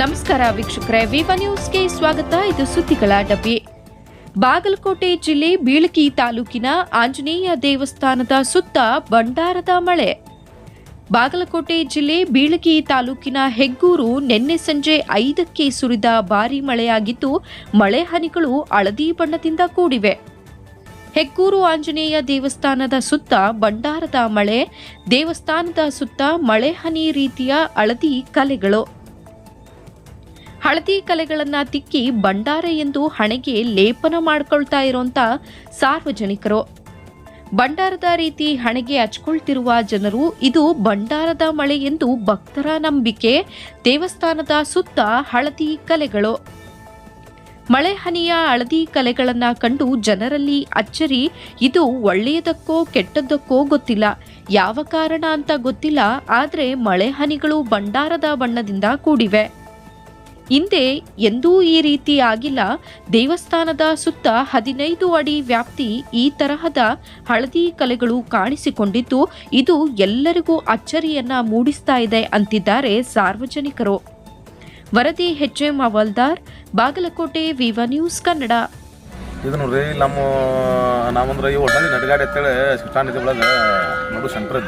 ನಮಸ್ಕಾರ ವೀಕ್ಷಕರೇ, ವಿವ ನ್ಯೂಸ್ಗೆ ಸ್ವಾಗತ. ಇದು ಸುದ್ದಿಗಳ ಡಬ್ಬಿ ಬಾಗಲಕೋಟೆ ಜಿಲ್ಲೆ ಬೀಳಕಿ ತಾಲೂಕಿನ ಆಂಜನೇಯ ದೇವಸ್ಥಾನದ ಸುತ್ತ ಬಂಡಾರದ ಮಳೆ. ಬಾಗಲಕೋಟೆ ಜಿಲ್ಲೆ ಬೀಳಗಿ ತಾಲೂಕಿನ ಹೆಗ್ಗೂರು ನಿನ್ನೆ ಸಂಜೆ ಐದಕ್ಕೆ ಸುರಿದ ಭಾರೀ ಮಳೆಯಾಗಿದ್ದು, ಮಳೆ ಹನಿಗಳು ಹಳದಿ ಬಣ್ಣದಿಂದ ಕೂಡಿವೆ. ಹೆಗ್ಗೂರು ಆಂಜನೇಯ ದೇವಸ್ಥಾನದ ಸುತ್ತ ಬಂಡಾರದ ಮಳೆ, ದೇವಸ್ಥಾನದ ಸುತ್ತ ಮಳೆ ಹನಿ ರೀತಿಯ ಹಳದಿ ಕಲೆಗಳು. ಹಳದಿ ಕಲೆಗಳನ್ನ ತಿಕ್ಕಿ ಬಂಡಾರ ಎಂದು ಹಣೆಗೆ ಲೇಪನ ಮಾಡಿಕೊಳ್ತಾ ಇರುವಂತ ಸಾರ್ವಜನಿಕರು. ಬಂಡಾರದ ರೀತಿ ಹಣೆಗೆ ಹಚ್ಕೊಳ್ತಿರುವ ಜನರು ಇದು ಬಂಡಾರದ ಮಳೆ ಎಂದು ಭಕ್ತರ ನಂಬಿಕೆ, ದೇವಸ್ಥಾನದ ಸುತ್ತ ಹಳದಿ ಕಲೆಗಳು. ಮಳೆ ಹನಿಯ ಹಳದಿ ಕಲೆಗಳನ್ನ ಕಂಡು ಜನರಲ್ಲಿ ಅಚ್ಚರಿ, ಇದು ಒಳ್ಳೆಯದಕ್ಕೋ ಕೆಟ್ಟದ್ದಕ್ಕೋ ಗೊತ್ತಿಲ್ಲ. ಯಾವ ಕಾರಣ ಅಂತ ಗೊತ್ತಿಲ್ಲ, ಆದರೆ ಮಳೆ ಹನಿಗಳು ಬಂಡಾರದ ಬಣ್ಣದಿಂದ ಕೂಡಿವೆ. ಹಿಂದೆ ಎಂದೂ ಈ ರೀತಿ ಆಗಿಲ್ಲ ದೇವಸ್ಥಾನದ ಸುತ್ತ ಹದಿನೈದು ಅಡಿ ವ್ಯಾಪ್ತಿ ಈ ತರಹದ ಹಳದಿ ಕಲೆಗಳು ಕಾಣಿಸಿಕೊಂಡಿದ್ದು ಇದು ಎಲ್ಲರಿಗೂ ಅಚ್ಚರಿಯನ್ನ ಮೂಡಿಸ್ತಾ ಇದೆ ಅಂತಿದ್ದಾರೆ ಸಾರ್ವಜನಿಕರು. ವರದಿ ಎಂ ಅವಲ್ದಾರ್ ಬಾಗಲಕೋಟೆ ವಿವ ನ್ಯೂಸ್ ಕನ್ನಡ. ಇದು ನೋಡ್ರಿ ನಮ್ಮ ನಾವಂದ್ರೆ ಈ ನಡಗಾಡಿ ಅಂತೇಳಿ ಶಿಕ್ಷಣ ಇದೆ ಒಳಗೆ ನೋಡು ಸೆಂಟ್ರ್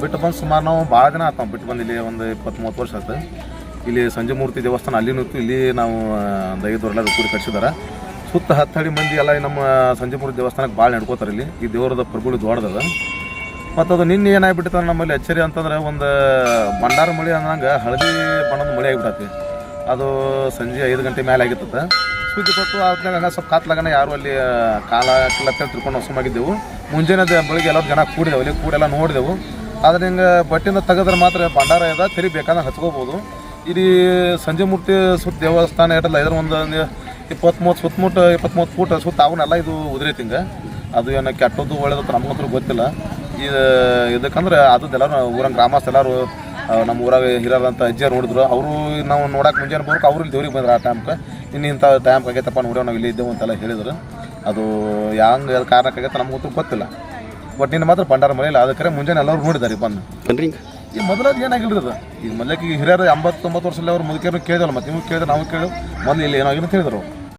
ಬಿಟ್ಟು ಬಂದು ಸುಮಾರು ನಾವು ಭಾಳ ದಿನ ಆತ ಬಿಟ್ಟು ಬಂದು ಇಲ್ಲಿ ಒಂದು ಇಪ್ಪತ್ತ್ ಮೂವತ್ತು ವರ್ಷ ಆಯ್ತು ಇಲ್ಲಿ ಸಂಜೆ ಮೂರ್ತಿ ದೇವಸ್ಥಾನ ಅಲ್ಲಿ ಇಲ್ಲಿ ನಾವು ಒಂದು ಐದು ವರ್ಷ ಕೂಡಿ ಕಟ್ಸಿದ್ದಾರೆ ಸುತ್ತ ಹತ್ತಡಿ ಮಂದಿ ಎಲ್ಲ ನಮ್ಮ ಸಂಜೆ ಮೂರ್ತಿ ದೇವಸ್ಥಾನಕ್ಕೆ ಭಾಳ ನಡ್ಕೋತಾರೆ ಇಲ್ಲಿ. ಈ ದೇವರದ ಪ್ರಭುಗಳು ದೊಡ್ಡದ ಮತ್ತು ಅದು ನಿನ್ನೆ ಏನಾಗ್ಬಿಟ್ಟಿತ್ತು ನಮ್ಮಲ್ಲಿ ಅಚ್ಚರಿ ಅಂತಂದ್ರೆ ಒಂದು ಭಂಡಾರ ಮಳೆ ಅನ್ನಂಗೆ ಹಳದಿ ಬಣ್ಣದ ಮಳೆ ಆಗಿಬಿಡತ್ತೆ ಅದು ಸಂಜೆ ಐದು ಗಂಟೆ ಮೇಲೆ ಆಗಿತ್ತದ ಸುದ್ದಿ ಕೊಟ್ಟು ಆದ್ಮೇಲೆ ಸ್ವಲ್ಪ ಕಾತ್ಲಾಗನ ಯಾರು ಅಲ್ಲಿ ಕಾಲ ಕಿಲ್ಲತ್ತೆ ತಿಳ್ಕೊಂಡು ಹೊಸಮಾಗಿದ್ದೆವು ಮುಂಜಾನೆ ಬೆಳಿಗ್ಗೆ ಎಲ್ಲರೂ ಜನ ಕೂಡಿದೆವು. ಅಲ್ಲಿ ಕೂಡೆಲ್ಲ ನೋಡಿದೆವು. ಆದ್ರೆ ಹಿಂಗೆ ಬಟ್ಟಿನ ತೆಗೆದ್ರೆ ಮಾತ್ರ ಭಂಡಾರ ಇದೆ ತೆರಿಬೇಕಂದ್ರೆ ಹಚ್ಕೋಬೋದು. ಇಲ್ಲಿ ಸಂಜೆ ಮೂರ್ತಿ ಸುತ್ತ ದೇವಸ್ಥಾನ ಇರಲ್ಲ ಇದ್ರ ಒಂದು ಇಪ್ಪತ್ತ್ಮೂವತ್ತು ಸುತ್ತಮುತ್ತ ಇಪ್ಪತ್ತ್ಮೂವತ್ತು ಫೂಟ್ ಸುತ್ತ ಅವನ್ನೆಲ್ಲ ಇದು ಉದುರೈತಿ ಹಿಂಗೆ ಅದು ಏನು ಕೆಟ್ಟದ್ದು, ಒಳ್ಳೇದು ನಮಗಂತೂ ಗೊತ್ತಿಲ್ಲ. ಇದು ಇದಕ್ಕಂದ್ರೆ ಎಲ್ಲ ಊರಂಗ ಗ್ರಾಮಸ್ಥ ಎಲ್ಲರೂ ನಮ್ಮ ಊರಾಗ ಹಿರಿಯರಂತ ಅಜ್ಜಿಯರು ನೋಡಿದ್ರು. ಅವರು ನಾವು ನೋಡಕ್ಕೆ ಮುಂಜಾನೆ ಬರೋಕೆ ಅವ್ರು ಇಲ್ಲಿ ದೇವ್ರಿಗೆ ಬಂದ್ರು ಆ ಟೈಮ್ಗೆ ಇನ್ನು ಇಂಥ ಟೈಮ್ಗೆ ಆಗೈತಪ್ಪ ನೋಡ್ಯಾವ ನಾವು ಇಲ್ಲಿ ಇದ್ದೇವೆ ಅಂತೆಲ್ಲ ಹೇಳಿದ್ರು. ಅದು ಯಾವ ಕಾರಣಕ್ಕಾಗೈತೆ ಹತ್ರ ಗೊತ್ತಿಲ್ಲ. ಬಟ್ ನಿನ್ನ ಮಾತ್ರ ಭಂಡಾರ ಮಳೆ ಇಲ್ಲ ಅದಕ್ಕೆ ಮುಂಜಾನೆ ಎಲ್ಲರೂ ನೋಡಿದ್ದಾರೆ ಬಂದು. ಈ ಮೊದಲಾದ ಏನಾಗಿಲ್ಲ ಅದು? ಈಗ ಮೊದಲಕ್ಕೆ ಹಿರಿಯರು ಎಂಬತ್ತೊಂಬತ್ತು ವರ್ಷದಲ್ಲಿ ಅವ್ರು ಮುದುಕಿಯರು ಕೇಳಿದಲ್ಲ ಮತ್ತೆ ನೀವು ಕೇಳಿದ್ರೆ ನಾವು ಕೇಳಿ ಮೊದಲು ಇಲ್ಲಿ ಏನಾಗಿಲ್ಲ ಅಂತ ಹೇಳಿದ್ರು